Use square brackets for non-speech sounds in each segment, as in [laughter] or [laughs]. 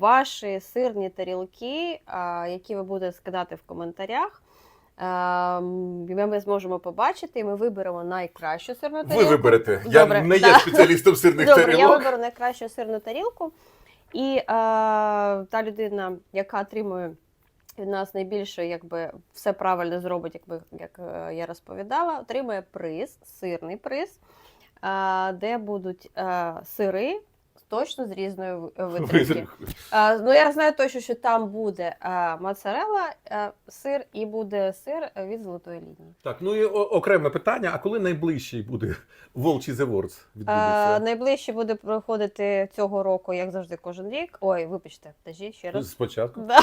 ваші сирні тарілки, які ви будете скидати в коментарях. Ми зможемо побачити, і ми виберемо найкращу сирну тарілку. Ви виберете. Добре, Я не є спеціалістом сирних Добре, я виберу найкращу сирну тарілку. І е, та людина, яка отримує від нас найбільше, якби все правильно зробить, якби як е, я розповідала, отримує приз, сирний приз, е, де будуть е, сири. Точно з різної ви- витримки. Е, ну я знаю точно, що там буде е, моцарелла, е, сир і буде сир е, від золотої лінії. Так, ну і окреме питання: а коли найближчий буде Волчий The Words Е, відбудеться? буде проходити цього року, як завжди, кожен рік. Ой, вибачте, подожди, ще раз. Спочатку. Да.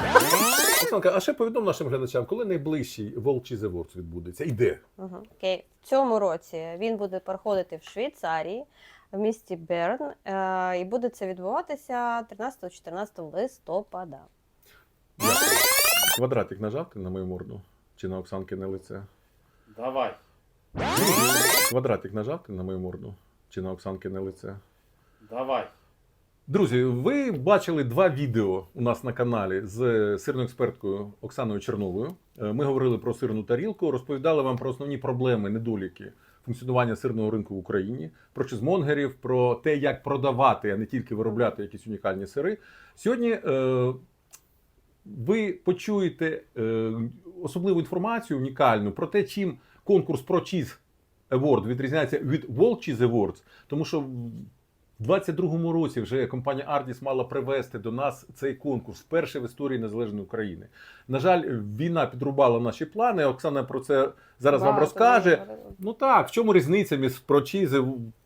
Оксанка, а ще повідом нашим глядачам, коли найближчий Волчий The Words відбудеться? І де? Угу. Окей. В цьому році він буде проходити в Швейцарії, в місті Берн, е, і буде це відбуватися 13-14 листопада. Дякую. Квадратик нажати на мою морду чи на Оксанки на лице? Давай. Квадратик нажати на мою морду чи на Оксанки на лице? Давай. Друзі, ви бачили два відео у нас на каналі з сирною експерткою Оксаною Черновою. Е, Ми говорили про сирну тарілку, розповідали вам про основні проблеми, недоліки функціонування сирного ринку в Україні, про чизмонгерів, про те, як продавати, а не тільки виробляти якісь унікальні сири. Сьогодні е, ви почуєте е, особливу інформацію унікальну про те, чим конкурс про чіз Award відрізняється від World Cheese Awards, тому що в 22-му році вже компанія Ardis мала привести до нас цей конкурс вперше в історії незалежної України. На жаль, війна підрубала наші плани. Оксана про це зараз вам розкаже. ми. Ну так, в чому різниця між прочі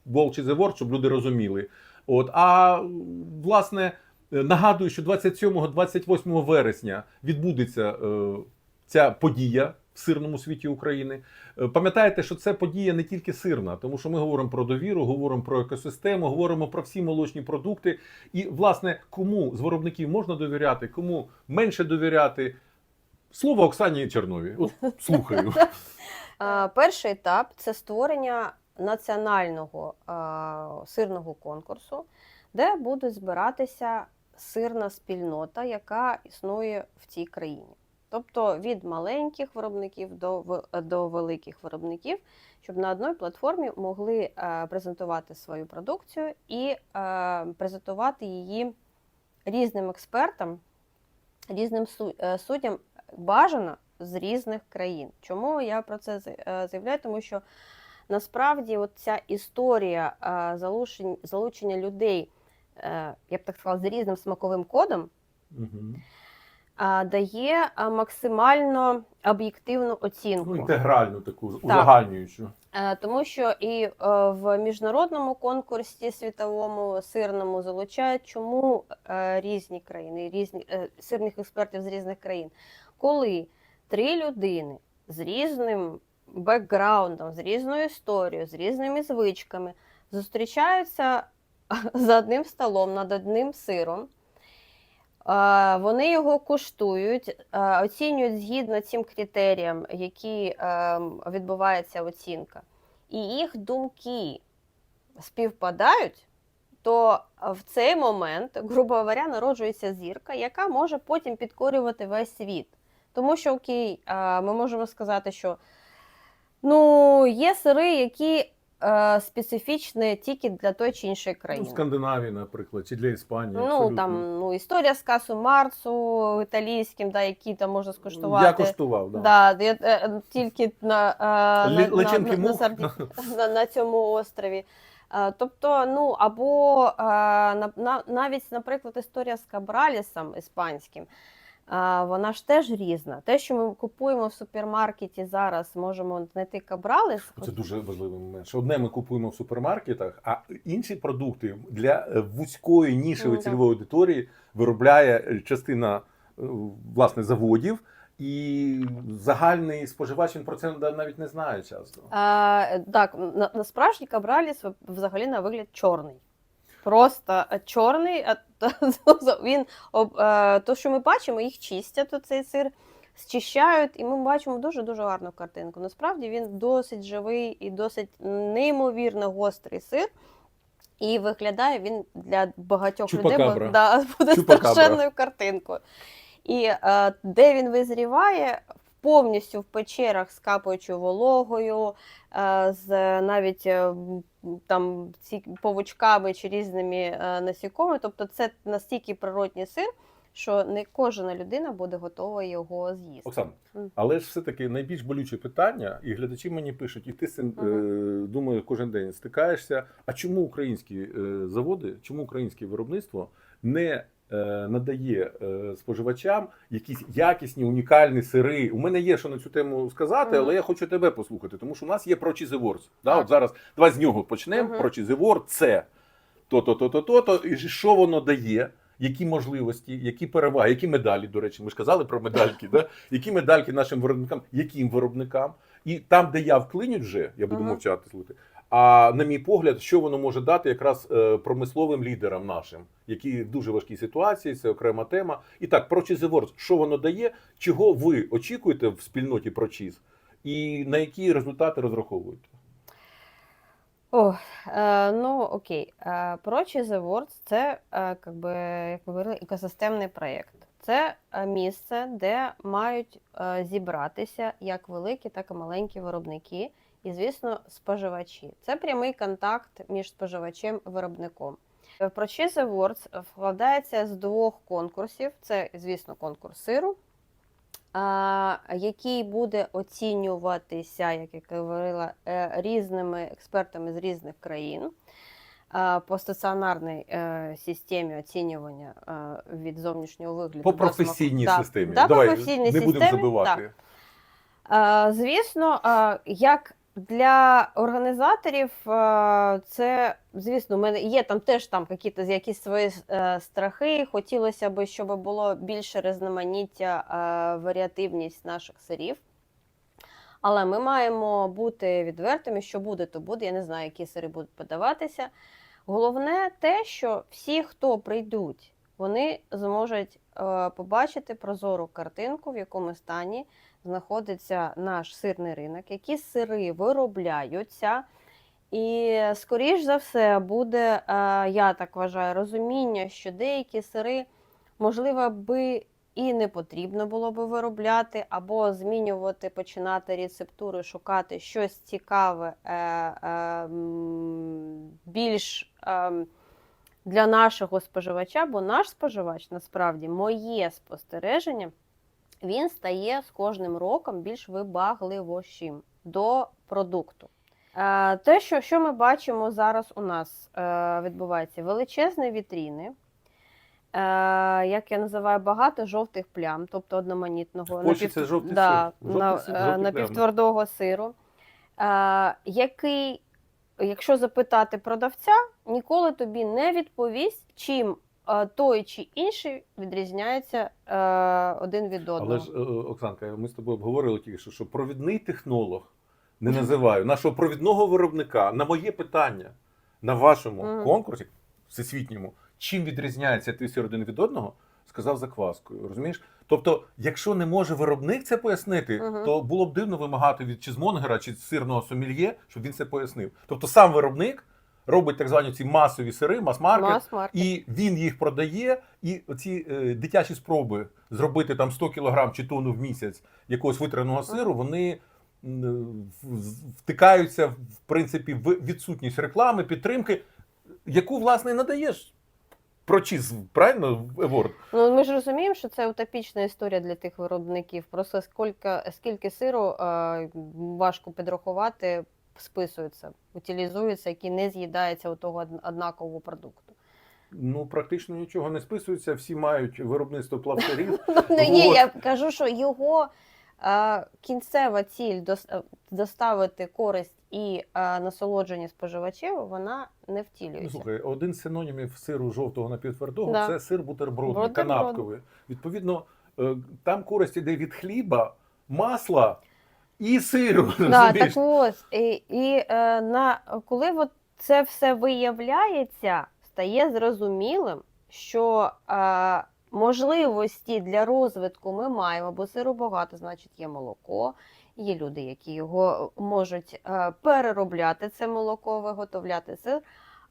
Волчі The World, щоб люди розуміли. От, а власне, нагадую, що 27-28 вересня відбудеться е, ця подія в сирному світі України. Е, Пам'ятаєте, що це подія не тільки сирна, тому що ми говоримо про довіру, говоримо про екосистему, говоримо про всі молочні продукти. І, власне, кому з виробників можна довіряти, кому менше довіряти. Слово Оксані Чернові. От слухаю. [laughs] Перший етап це створення національного е, сирного конкурсу, де буде збиратися сирна спільнота, яка існує в цій країні. Тобто від маленьких виробників до, до великих виробників, щоб на одній платформі могли е, презентувати свою продукцію і е, презентувати її різним експертам, різним е, суддям бажано з різних країн. Чому я про це за- заявляю? Тому що насправді от ця історія залучення людей, я б так сказала, з різним смаковим кодом. Мгм. Дає максимально об'єктивну Ну, оцінку, інтегральну таку узагальнюючу. Е, тому що і е, в міжнародному конкурсі світовому сирному залучають чому е, різні країни, різні сирних експертів з різних країн. Коли три людини з різним бекграундом, з різною історією, з різними звичками зустрічаються [laughs] за одним столом над одним сиром. Вони його куштують, оцінюють згідно цим критеріям, які відбувається оцінка, і їх думки співпадають, то в цей момент, грубо говоря, народжується зірка, яка може потім підкорювати весь світ. Тому що окей, ми можемо сказати, що ну, є сири, які е, специфічні тільки для той чи іншої Ну, країни. в Скандинавії, наприклад, чи для Іспанії. Ну абсолютно. там ну, історія з касу Марсу італійським, да, які там можна скуштувати. Я коштував, да. Да, я, е, тільки на, е, Лі- на, личинки на, на, мух? Сарді- [laughs] на, на цьому острові. Е, Тобто, ну або е, на, на, навіть, наприклад, історія з Кабралісом іспанським, вона ж теж різна. Те, що ми купуємо в супермаркеті зараз, можемо знайти Кабраліс. Це дуже важливий момент. Що одне ми купуємо в супермаркетах, а інші продукти для е, вузької нішевої да. цільової аудиторії виробляє частина е, власне заводів, і загальний споживач він про це навіть не знає часто. А, так, на, на справжній кабраліс взагалі на вигляд чорний. Просто е, чорний. а [laughs] Він, е, то, що ми бачимо, їх чистять, то цей сир зчищають, і ми бачимо дуже-дуже гарну картинку. Насправді він досить живий і досить неймовірно гострий сир. І виглядає він для багатьох людей Чупакабра. да, [laughs] буде Чупакабра. страшенною картинкою. І е, де він визріває, повністю в печерах з капаючою вологою, е, з навіть е, там ці павучками чи різними е, насікомими. Тобто це настільки природній сир, що не кожна людина буде готова його з'їсти. Оксан, але ж все-таки найбільш болюче питання, і глядачі мені пишуть, і ти з цим е, думаю, кожен день стикаєшся. А чому українські е, заводи, чому українське виробництво не надає е, споживачам якісь якісні, унікальні сири? У мене є що на цю тему сказати, але я хочу тебе послухати, тому що у нас є про Cheeseawards. Да? От зараз давай з нього почнемо. Про Cheeseaward це то-то, то-то, то-то, і що воно дає. Які можливості, які переваги, які медалі, до речі, ми ж казали про медальки, да? які медальки нашим виробникам, яким виробникам, і там, де я вклинюсь вже, я буду мовчати слухати. А на мій погляд, що воно може дати якраз е, промисловим лідерам нашим, які в дуже важкій ситуації, це окрема тема. І так, про Cheeseawards, що воно дає, чого ви очікуєте в спільноті про чіз, і на які результати розраховуєте? О, е, ну окей. Е, Pro – це, е, как би, як ви говорили, екосистемний проєкт. Це е, місце, де мають зібратися як великі, так і маленькі виробники, і, звісно, споживачі. Це прямий контакт між споживачем і виробником. Pro Cheese Awards складається з двох конкурсів: це, звісно, конкурс сиру, який буде оцінюватися, як я говорила, е, різними експертами з різних країн. По стаціонарній е, системі оцінювання е, від зовнішнього вигляду. По професійній. Да, системі. Да, Давай професійній не будемо системі, забивати. так. Е, Звісно, е, як для організаторів, е, це, звісно, у мене є там теж там якісь, якісь свої е, страхи. Хотілося б, щоб було більше різноманіття, е, варіативність наших сирів. Але ми маємо бути відвертими, що буде, то буде. Я не знаю, які сири будуть подаватися. Головне те, що всі, хто прийдуть, вони зможуть е, побачити прозору картинку, в якому стані знаходиться наш сирний ринок, які сири виробляються. І, скоріш за все, буде, е, я так вважаю, розуміння, що деякі сири, можливо, би і не потрібно було би виробляти, або змінювати, починати рецептури, шукати щось цікаве, е, більш е, для нашого споживача, бо наш споживач, насправді, моє спостереження, він стає з кожним роком більш вибагливішим до продукту. Е, Те, що, що ми бачимо зараз у нас е, відбувається, величезні вітріни, е, як я називаю, багато жовтих плям, тобто одноманітного Польщі це жовтий да, сир. Жовтий на, сир, е, жовті напівтвердого сиру, який, якщо запитати продавця, ніколи тобі не відповість, чим е, той чи інший відрізняється е, один від одного. Але ж, е, Оксанка, ми з тобою обговорили тільки що, що провідний технолог не називаю нашого провідного виробника на моє питання на вашому Мгм. конкурсі всесвітньому, чим відрізняється сир один від одного, сказав закваскою. Розумієш? Тобто, якщо не може виробник це пояснити, Мгм. то було б дивно вимагати від чизмонгера чи сирного сомельє, щоб він це пояснив. Тобто сам виробник робить так звані ці масові сири, мас-маркет, Мас-маркет. і він їх продає, і ці е, дитячі спроби зробити там 100 кг чи тонну в місяць якогось витраного сиру, вони м, втикаються в принципі в відсутність реклами, підтримки, яку власне і надаєш про чіз, правильно, Еворд? Ну, ми ж розуміємо, що це утопічна історія для тих виробників. Просто скільки, скільки сиру е, важко підрахувати, списується, утилізується, який не з'їдається у того однакового продукту. Ну, практично нічого не списується, всі мають виробництво плавцарів. [laughs] Ну, ні, я кажу, що його кінцева ціль е, доставити користь і насолодження споживачів, вона не Ну, втілюється. слухай, один з синонімів сиру жовтого напівтвердого це сир бутербродний, Бутерброд. канапковий. Відповідно, е, там користь іде від хліба, масла і сиру. [laughs] Да, так ось, і, і е, на, коли от це все виявляється, стає зрозумілим, що е, можливості для розвитку ми маємо, бо сиру багато, значить, є молоко, є люди, які його можуть е, переробляти, це молоко, виготовляти сир.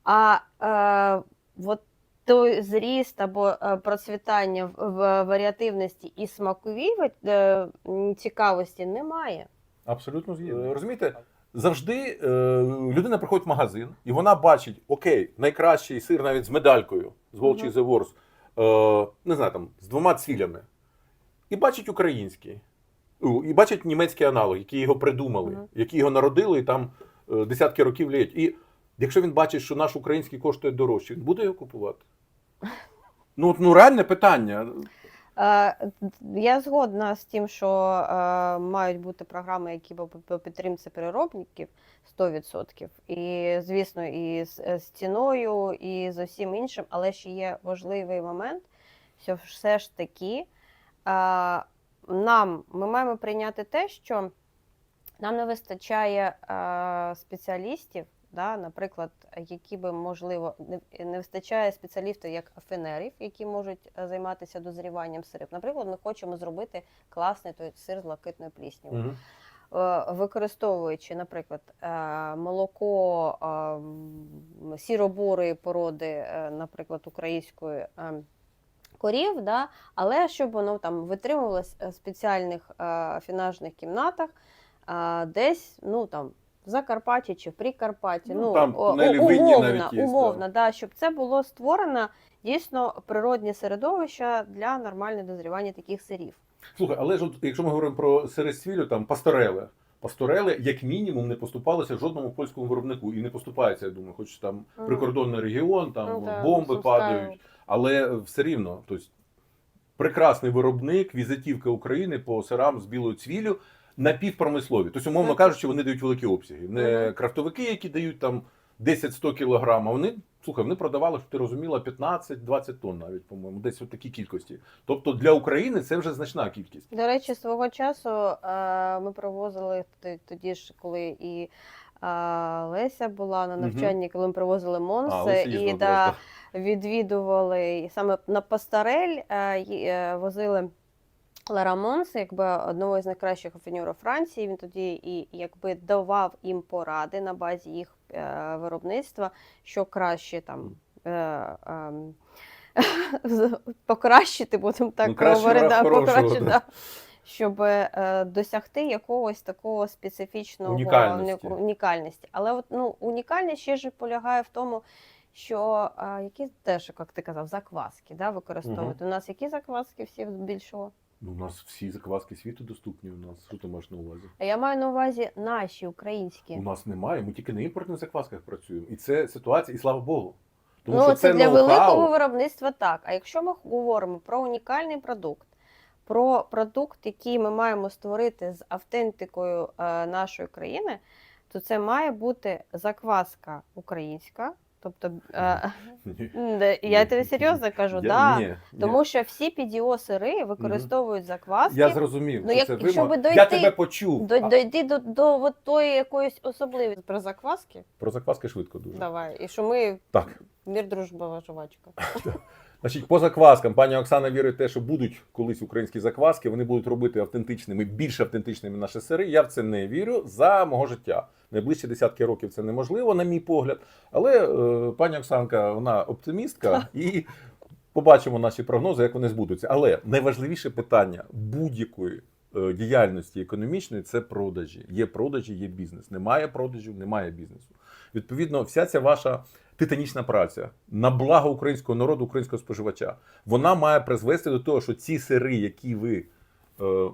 А е, от той зріст або е, процвітання в, варіативності і смаковій е, цікавості немає. Абсолютно згідно. Розумієте, завжди е, людина приходить в магазин, і вона бачить, окей, найкращий сир навіть з медалькою, з Волчий. The Wars, е, не знаю, там, з двома цвілями. І бачить український. У, І бачить німецький аналог, які його придумали, які його народили, і там е, десятки років ліють. І якщо він бачить, що наш український коштує дорожче, він буде його купувати. [laughs] Ну, от, ну реальне питання. Е, Я згодна з тим, що е, мають бути програми, які по підтримці переробників 100%. І, звісно, і з, з ціною, і з усім іншим, але ще є важливий момент, що все ж таки е, нам ми маємо прийняти те, що нам не вистачає е, спеціалістів. Да, наприклад, які би можливо не, не вистачає спеціалістів як афінерів, які можуть е, займатися дозріванням сирів. Наприклад, ми хочемо зробити класний той сир з лакитною пліснявою. Мгм. Е, використовуючи, наприклад, е, молоко сіробурої породи, наприклад, української корів, да, але щоб воно там витримувалось в спеціальних фінажних кімнатах, десь ну там. В Закарпатті чи в Прикарпатті, Ну, ну, там о- умовно, навіть є, умовно да, щоб це було створено дійсно природне середовище для нормального дозрівання таких сирів. Слухай, але ж от, якщо ми говоримо про сиресвілю, там пасторели. Пасторели, як мінімум, не поступалися жодному польському виробнику і не поступається, я думаю, хоч там Мгм. прикордонний регіон, там Ну, да, бомби Сумська- падають, але все рівно, тобто прекрасний виробник, візитівка України по сирам з білою цвіллю напівпромислові. Тобто, умовно кажучи, вони дають великі обсяги. Не крафтовики, які дають там 10-100 кілограм, а вони. Слухай, вони продавали, щоб ти розуміла, 15-20 тонн навіть, по-моєму, десь от такі кількості. Тобто для України це вже значна кількість. До речі, свого часу е, ми провозили тоді ж, коли і е, Леся була на навчанні, коли ми привозили А, Монси і да, відвідували і саме на Пастарель е, возили Лара Монс, якби одного з найкращих офенюрів Франції. Він тоді і якби давав їм поради на базі їх е, виробництва, що краще там. Е, [laughs] з- покращити, будемо так Ну, говорити, да, покращити, да. щоб е, досягти якогось такого специфічного Унікальності. унікальності. Але от, ну, унікальність ще ж полягає в тому, що е, які теж, як ти казав, закваски да, використовувати. У нас які закваски всі більшого? Ну, у нас всі закваски світу доступні. У нас що ти маєш на увазі? А я маю на увазі наші українські. У нас немає. Ми тільки на імпортних заквасках працюємо. І це ситуація, і слава Богу. Тому ну, що це, це, для великого виробництва так. А якщо ми говоримо про унікальний продукт, про продукт, який ми маємо створити з автентикою е, нашої країни, то це має бути закваска українська. Тобто, [laughs] я тебе тобі серйозно кажу, да. Тому що всі підіо-сири використовують закваски. Я зрозумів. Ну, як- це якщо Я тебе почув. До, до, до тої якоїсь особливості про закваски. Про закваски швидко дуже. Давай. І що ми Так. мір дружба жвачка. [laughs] Значить, по закваскам пані Оксана вірить в те, що будуть колись українські закваски, вони будуть робити автентичними, більш автентичними наші сири. Я в це не вірю за мого життя. Найближчі десятки років це неможливо, на мій погляд. Але е, пані Оксанка, вона оптимістка, і побачимо наші прогнози, як вони збудуться. Але найважливіше питання будь-якої діяльності економічної це продажі. Є продажі, є бізнес. Немає продажів, немає бізнесу. Відповідно, вся ця ваша титанічна праця на благо українського народу, українського споживача, вона має призвести до того, що ці сири, які ви е,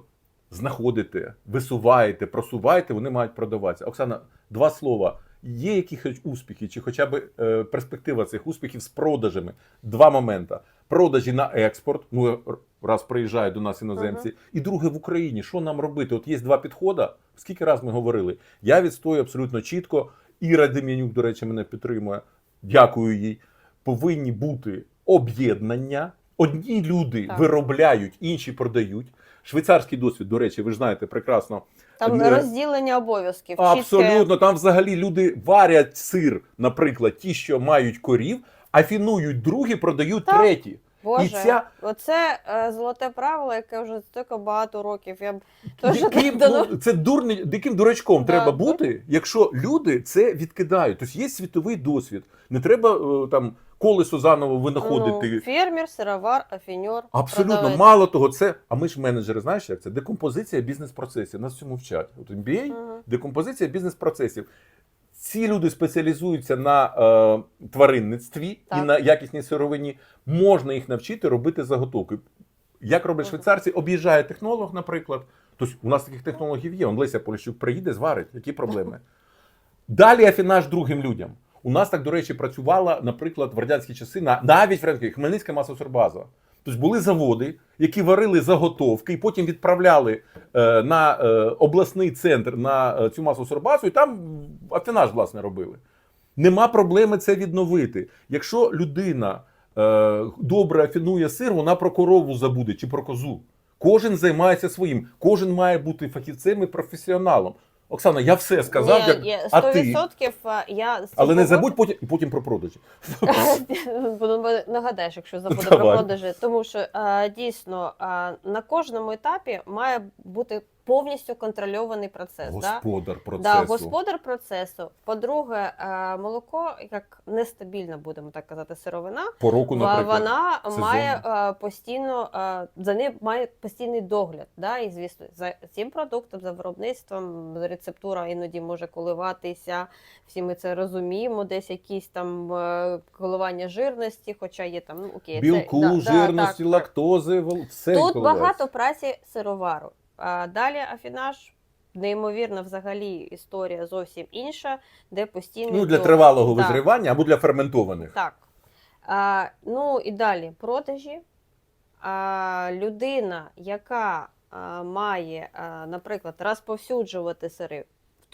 знаходите, висуваєте, просуваєте, вони мають продаватися. Оксана, два слова. Є якісь успіхи, чи хоча б е, перспектива цих успіхів з продажами? Два моменти: продажі на експорт. Ну раз приїжджають до нас іноземці, і друге в Україні. Що нам робити? От є два підходи. Скільки раз ми говорили? Я відстою абсолютно чітко. Іра Дем'янюк, до речі, мене підтримує. Дякую їй. Повинні бути об'єднання. Одні люди Так. виробляють, інші продають. Швейцарський досвід, до речі, ви ж знаєте прекрасно. Там Не- розділення обов'язків. чітке. Абсолютно, там взагалі люди варять сир, наприклад, ті, що мають корів, афінують другі, продають Так. треті. Боже, І ця оце е, золоте правило, яке вже стільки багато років. Я б теж давно- ну, це дурний, диким дурачком Да, треба бути, якщо люди це відкидають. Тобто є світовий досвід. Не треба е, там колесо заново винаходити. Ну, фермер, сировар, афіньор. Абсолютно, продавець. мало того, це. А ми ж менеджери, знаєш, як це? Декомпозиція бізнес-процесів. Нас цьому вчать. От MBA, Мгм. декомпозиція бізнес-процесів. Ці люди спеціалізуються на е, тваринництві і на якісній сировині. Можна їх навчити робити заготовки. Як роблять швейцарці, об'їжджає технолог, наприклад. Тобто у нас таких технологів є. Он Леся Поліщук приїде, зварить. Які проблеми? [laughs] Далі афінаж другим людям. У нас так, до речі, працювала, наприклад, в радянські часи на навіть в Хмельницька масосорбаза. Тобто були заводи, які варили заготовки і потім відправляли е, на е, обласний центр на е, цю масосорбазу, і там афінаж, власне, робили. Нема проблеми це відновити. Якщо людина е, добре афінує сир, вона про корову забуде чи про козу. Кожен займається своїм, кожен має бути фахівцем і професіоналом. Оксана, я все сказав, Ні, як... ні, 100% а, я з але не забудь потім, і потім про продажі. [laughs] Буду нагадаєш, якщо забуду Давай. про продажі. Тому що е, дійсно е, на кожному етапі має бути повністю контрольований процес. Да? Господар процесу. Да, господар процесу. По-друге, е, молоко, як нестабільна, будемо так казати, сировина, По року, наприклад. вона сезонно. має е, постійно е, за ним має постійний догляд. Да? І звісно, за цим продуктом, за виробництвом, рецептура іноді може коливатися. Всі ми це розуміємо. Десь якісь там коливання жирності, хоча є там ну окей, Білку, це, да, да, так. лактози, все Тут коливається. багато праці сировару. А далі афінаж. Неймовірна взагалі історія зовсім інша, де постійно Ну, для тривалого визрівання або для ферментованих. так. А, ну і далі продажі. А, людина, яка а, має, а, наприклад, розповсюджувати сири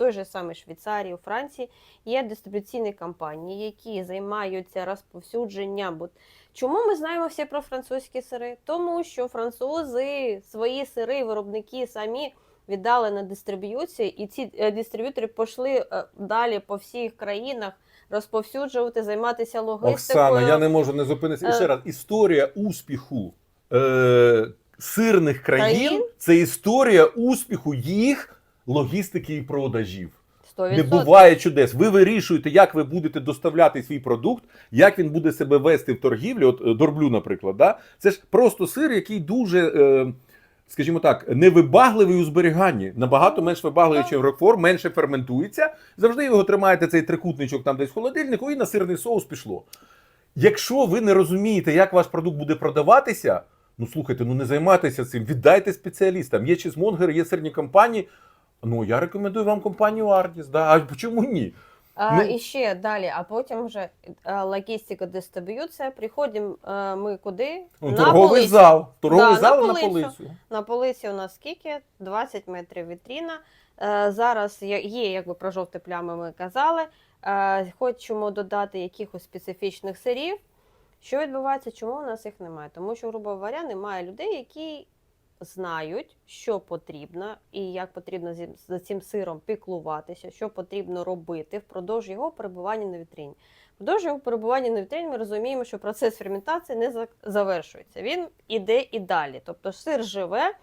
той же самій Швейцарії, у Франції, є дистрибуційні компанії, які займаються розповсюдженням. Чому ми знаємо всі про французькі сири? Тому що французи свої сири, виробники самі віддали на дистриб'юцію, і ці е, дистриб'ютори пішли е, далі по всіх країнах розповсюджувати, займатися логістикою. Оксана, я не можу не зупинитися. І Е. ще раз, історія успіху е, сирних країн Країн? це історія успіху їх логістики і продажів. 100%. Не буває чудес. Ви вирішуєте, як ви будете доставляти свій продукт, як він буде себе вести в торгівлі. От е, дорблю, наприклад, да? це ж просто сир, який дуже, е, скажімо так, невибагливий у зберіганні. Набагато менш вибагливий, ніж рокфор, менше ферментується. Завжди його тримаєте цей трикутничок там десь в холодильнику, і на сирний соус пішло. Якщо ви не розумієте, як ваш продукт буде продаватися, ну слухайте, ну не займайтеся цим, віддайте спеціалістам. Є чизмонгери, є сирні компанії. Ну, я рекомендую вам компанію Ardis. Да? А чому ні? А, Ну- і ще далі, а потім вже е, логістика, дистриб'юція. Приходимо е, ми куди? Ну, на торговий полицю. зал. Торговий Да, зал на на полицю. полицю. На полиці у нас скільки? 20 метрів вітріна. Е, зараз є, якби про жовті плями ми казали. Хочемо додати якихось специфічних сирів. Що відбувається? Чому у нас їх немає? Тому що, грубо говоря, немає людей, які знають, що потрібно і як потрібно за цим сиром піклуватися, що потрібно робити впродовж його перебування на вітріні. Впродовж його перебування на вітріні ми розуміємо, що процес ферментації не завершується. Він іде і далі. Тобто сир живе.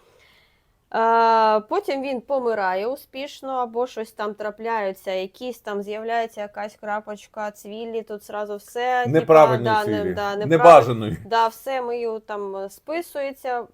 Потім він помирає успішно, або щось там трапляється, якісь там з'являється якась крапочка, цвіллі, тут зразу все. типа, Неправильної да, не, да, небажаної. Да, все ми його там списується,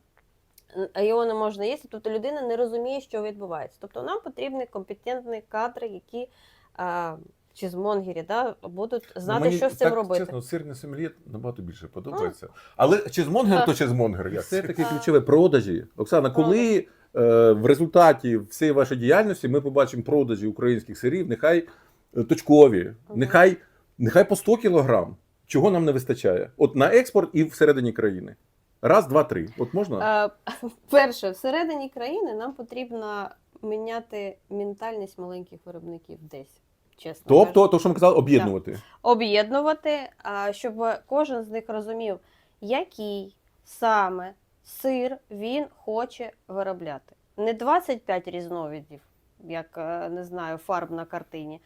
н- його не можна їсти. Тобто людина не розуміє, що відбувається. Тобто нам потрібні компетентні кадри, які а, чи з Монгері да, будуть знати, Ну, Мені що з цим так, робити. Чесно, сирний сомельє набагато більше подобається. Але чизмонгер Так. то чизмонгер. І Все таки Так. ключове продажі. Оксана, коли е, в результаті всієї вашої діяльності ми побачимо продажі українських сирів, нехай е, точкові, нехай, нехай по 100 кілограм. Чого нам не вистачає? От на експорт і всередині країни. Раз, два, три. От можна? Е, [laughs] Перше, всередині країни нам потрібно міняти ментальність маленьких виробників десь. Чесно Тобто, кажучи. то, що ми казали, об'єднувати. об'єднувати, а, щоб кожен з них розумів, який саме сир він хоче виробляти. Не 25 різновидів, як е, не знаю, фарб на картині,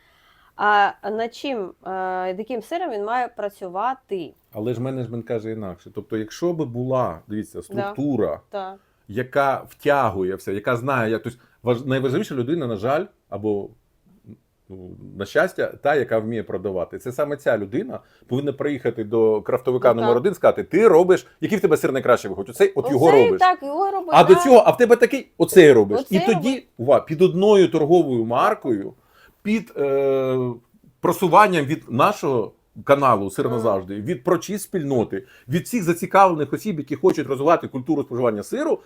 А над чим, е, яким сиром він має працювати? Але ж менеджмент каже інакше. Тобто, якщо би була, дивіться, структура, Так. яка втягує все, яка знає, як тобто, важ... найважливіша людина, на жаль, або ну, на щастя, та, яка вміє продавати. Це саме ця людина повинна приїхати до крафтовика Ну, номер один, сказати: ти робиш, який в тебе сир найкраще виходить. Оцей, от його Оцей, робиш. Так, його робиш. А до цього, а в тебе такий оцей робиш. Оцей і тоді увага, під одною торговою маркою, під е, просуванням від нашого каналу Сир назавжди, від прочі спільноти, від всіх зацікавлених осіб, які хочуть розвивати культуру споживання сиру.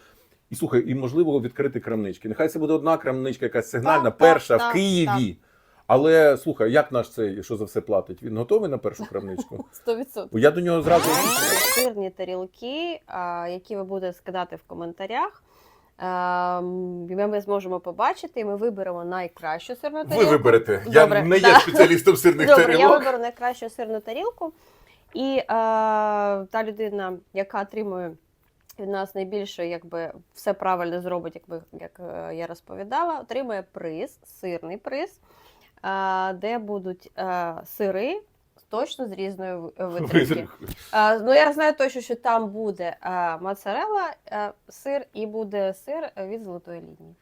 І слухай, і можливо відкрити крамнички. Нехай це буде одна крамничка, якась сигнальна, Так, перша так, в Києві. Але слухай, як наш цей, що за все платить? Він готовий на першу крамничку? [laughs] 100%. Бо я до нього зразу. Сирні тарілки, а, які ви будете скидати в коментарях. Ем, Ми зможемо побачити, і ми виберемо найкращу сирну тарілку. Ви виберете. Добре, я не є да. спеціалістом сирних Добре, я виберу найкращу сирну тарілку. І е, та людина, яка отримує від нас найбільше, якби все правильно зробить, як, як е, я розповідала, отримує приз, сирний приз, е, де будуть е, сири точно з різної ви- витримки. Е, ну, я знаю точно, що там буде е, моцарелла, е, сир і буде сир від золотої лінії.